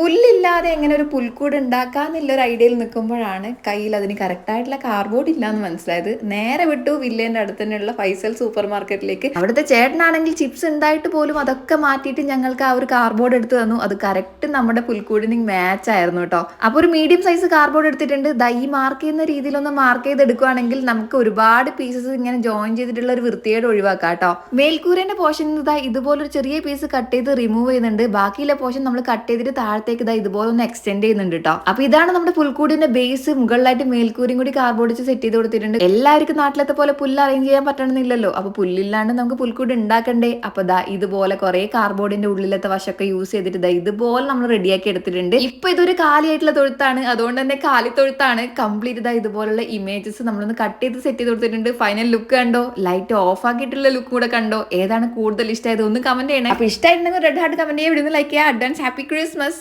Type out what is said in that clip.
പുല്ലില്ലാതെ എങ്ങനെ ഒരു പുൽക്കൂട് ഉണ്ടാക്കാന്നുള്ള ഒരു ഐഡിയയിൽ നിൽക്കുമ്പോഴാണ് കയ്യിൽ അതിന് കറക്റ്റായിട്ടുള്ള കാർബോർഡ് ഇല്ലാന്ന് മനസ്സിലായത്. നേരെ വിട്ടു വില്ലേന്റെ അടുത്ത് തന്നെയുള്ള ഫൈസൽ സൂപ്പർ മാർക്കറ്റിലേക്ക് അവിടുത്തെ ചേട്ടനാണെങ്കിൽ ചിപ്സ് ഉണ്ടായിട്ട് പോലും അതൊക്കെ മാറ്റിയിട്ട് ഞങ്ങൾക്ക് ആ ഒരു കാർബോർഡ് എടുത്ത് തന്നു. അത് കറക്റ്റ് നമ്മുടെ പുൽക്കൂടിന് മാച്ച് ആയിരുന്നു കേട്ടോ. അപ്പൊ ഒരു മീഡിയം സൈസ് കാർബോർഡ് എടുത്തിട്ടുണ്ട്. ദൈ മാർക്ക് ചെയ്യുന്ന രീതിയിലൊന്ന് മാർക്ക് ചെയ്തെടുക്കുകയാണെങ്കിൽ നമുക്ക് ഒരുപാട് പീസസ് ഇങ്ങനെ ജോയിൻ ചെയ്തിട്ടുള്ള ഒരു വൃത്തിയോട് ഒഴിവാക്കാം കേട്ടോ. മേൽക്കൂരന്റെ പോർഷൻ ഇതാ ഇതുപോലൊരു ചെറിയ പീസ് കട്ട് ചെയ്ത് റിമൂവ് ചെയ്യുന്നുണ്ട്. ബാക്കിയുള്ള പോർഷൻ നമ്മൾ കട്ട് ചെയ്തിട്ട് താഴത്തേക്ക് ഇതാ ഇതുപോലെ ഒന്ന് എക്സ്റ്റെൻഡ് ചെയ്യുന്നുണ്ട് കേട്ടോ അപ്പൊ ഇതാണ് നമ്മുടെ പുൽക്കൂടിന്റെ ബേസ് മുകളിലായിട്ട് മേൽക്കൂരിയും കൂടി കാർബോർഡ് വെച്ച് സെറ്റ് ചെയ്ത് കൊടുത്തിട്ടുണ്ട്. എല്ലാവർക്കും നാട്ടിലത്തെ പോലെ പുല്ല് അറേഞ്ച് ചെയ്യാൻ പറ്റണമെന്നില്ലല്ലോ. അപ്പൊ പുല്ലില്ലാണ്ട് നമുക്ക് പുൽക്കൂട് ഉണ്ടാക്കണ്ടേ? അപ്പൊ ദാ ഇതുപോലെ കുറെ കാർബോർഡിന്റെ ഉള്ളിലത്തെ വശമൊക്കെ യൂസ് ചെയ്തിട്ട് ദാ ഇതുപോലെ നമ്മൾ റെഡിയാക്കി എടുത്തിട്ടുണ്ട്. ഇപ്പൊ ഇതൊരു കാലിയായിട്ടുള്ള തൊഴുത്താണ്. അതുകൊണ്ട് തന്നെ കാലി തൊഴുത്താണ്. കംപ്ലീറ്റ് ഇതാ ഇതുപോലുള്ള ഇമേജസ് നമ്മളൊന്ന് കട്ട് ചെയ്ത് സെറ്റ് ചെയ്ത് കൊടുത്തിട്ടുണ്ട്. ഫൈനൽ ലുക്ക് കണ്ടോ? ലൈറ്റ് ഓഫ് ആക്കിയിട്ടുള്ള ലുക്ക് കൂടെ കണ്ടോ? ഏതാണ് കൂടുതൽ ഇഷ്ടമായത്? ഒന്ന് കമന്റ് ചെയ്യണം. അപ്പൊ ഇഷ്ടമായിട്ടുണ്ടെങ്കിൽ റെഡ് ഹാർട്ട് കമന്റ് ചെയ്യാൻ വിടുന്ന ലൈക്ക് ചെയ്യാം അഡ്വാൻസ് ഹാപ്പി ക്രിസ്മസ്